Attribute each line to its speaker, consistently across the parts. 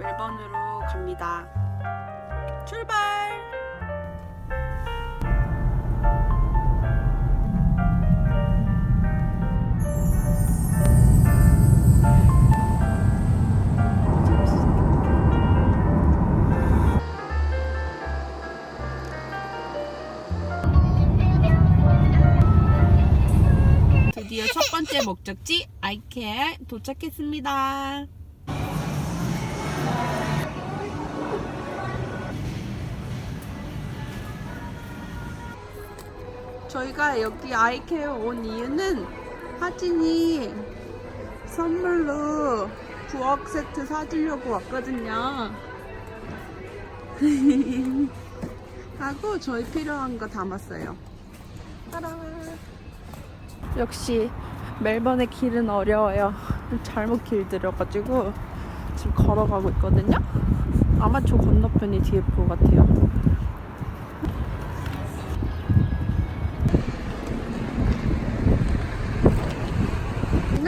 Speaker 1: 멜번으로 갑니다. 출발! 드디어 첫 번째 목적지 아이케에 도착했습니다. 저희가 여기 아이케에 온 이유는 하진이 선물로 부엌 세트 사주려고 왔거든요. 하고 저희 필요한 거 담았어요. 따란. 역시 멜번의 길은 어려워요. 잘못 길 들여가지고 지금 걸어가고 있거든요. 아마 저 건너편이 DFO 같아요.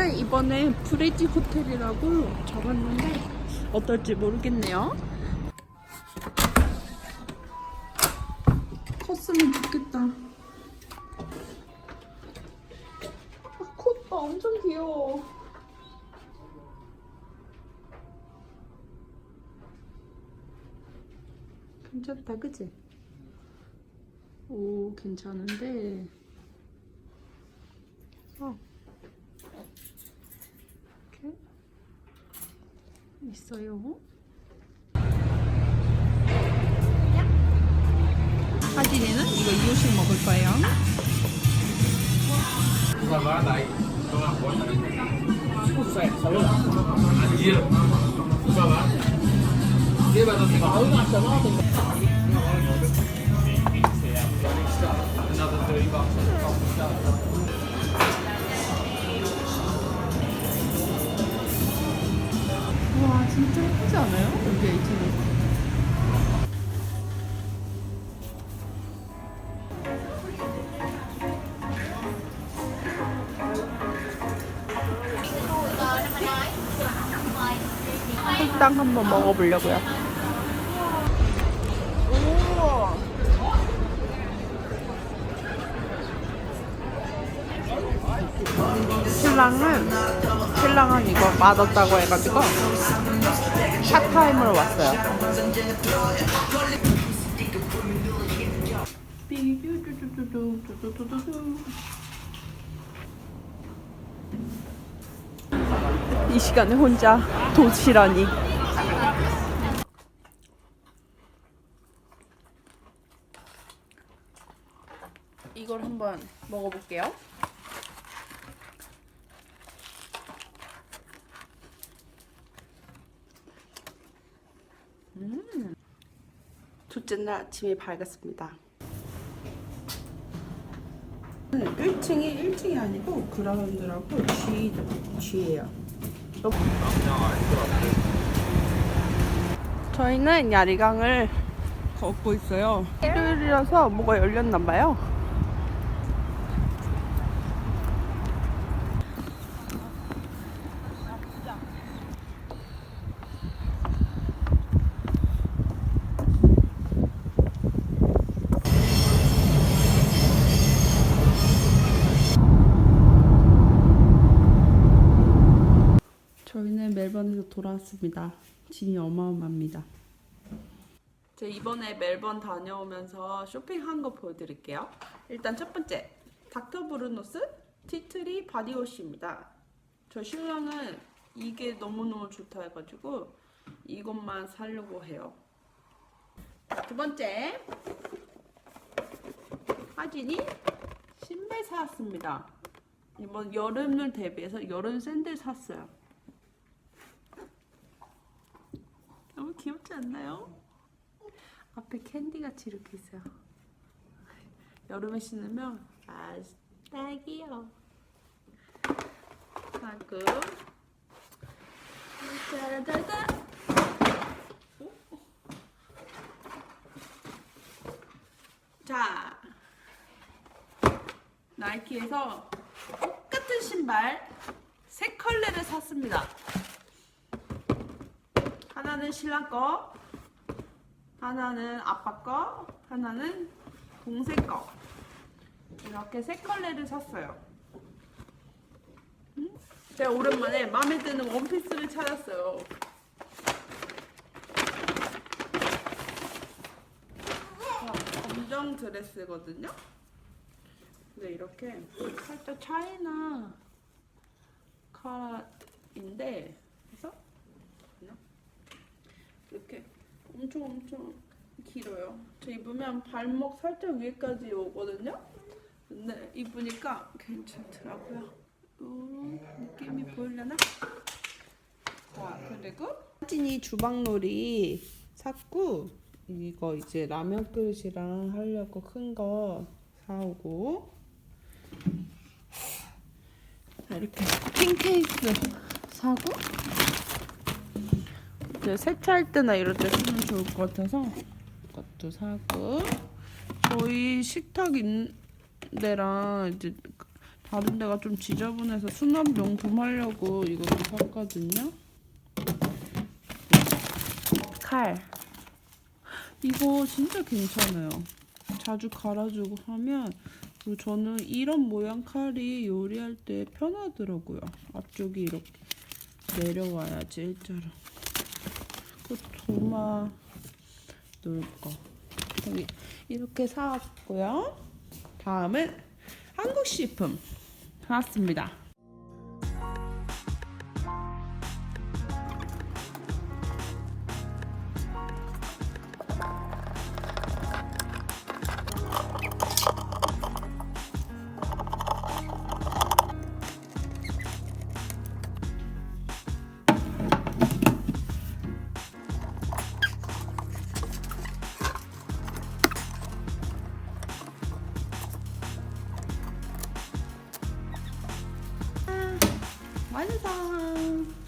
Speaker 1: 저는 이번에 브리지 호텔이라고 적었는데 어떨지 모르겠네요. 컸으면 좋겠다. 아, 콧봐 엄청 귀여워. 괜찮다, 그치? 오, 괜찮은데. 어. 이렇게 있어요. 하진이는 이거 이유식 먹을 거예요. 않아요? 여기 H는 식당 한번 먹어보려고요. 오. 신랑은 신랑은 이거 맛없다고 해가지고 샷타임으로 왔어요. 이 시간에 혼자 도시라니. 이걸 한번 먹어볼게요. 둘째 날 아침이 밝았습니다. 1층이 1층이 아니고 그라운드라고 G G예요. 저희는 야리강을 걷고 있어요. 일요일이라서 뭐가 열렸나 봐요. 멜번에서 돌아왔습니다. 짐이 어마어마합니다. 저 이번에 멜번 다녀오면서 쇼핑한 거 보여드릴게요. 일단 첫 번째, 닥터 브루노스 티트리 바디워시입니다. 저 신랑은 이게 너무너무 좋다 해가지고 이것만 사려고 해요. 두 번째, 하진이 신발 사왔습니다. 이번 여름을 대비해서 여름 샌들 샀어요. 너무 귀엽지 않나요? 앞에 캔디 같이 이렇게 있어요. 여름에 신으면 아주 딱이요. 하고 짜라짜라. 자, 나이키에서 똑같은 신발 세 컬레를 샀습니다. 하나 하나는 신랑 거, 하나는 아빠 거, 하나는 동생 거. 이렇게 세 컬레를 샀어요. 음? 제가 오랜만에 마음에 드는 원피스를 찾았어요. 아, 검정 드레스거든요. 근데 이렇게 살짝 차이나 카라인데 그래서 그냥 이렇게 엄청 엄청 길어요. 저 입으면 발목 살짝 위에까지 오거든요. 근데 입으니까 괜찮더라고요. 이런 느낌이 보이려나? 자 그리고 사진이 주방놀이 샀고 이거 이제 라면 그릇이랑 하려고 큰 거 사오고 자, 이렇게 핀 케이스 사고 세차할 때나 이럴 때 쓰면 좋을 것 같아서 이것도 사고 저희 식탁 있는 데랑 이제 다른 데가 좀 지저분해서 수납 용품 하려고 이것도 샀거든요. 칼. 이거 진짜 괜찮아요. 자주 갈아주고 하면 그리고 저는 이런 모양 칼이 요리할 때 편하더라고요. 앞쪽이 이렇게 내려와야지 일자로. 그 도마 놓을 거. 여기 이렇게 사왔고요. 다음은 한국 식품 사왔습니다. 안 녕, 사.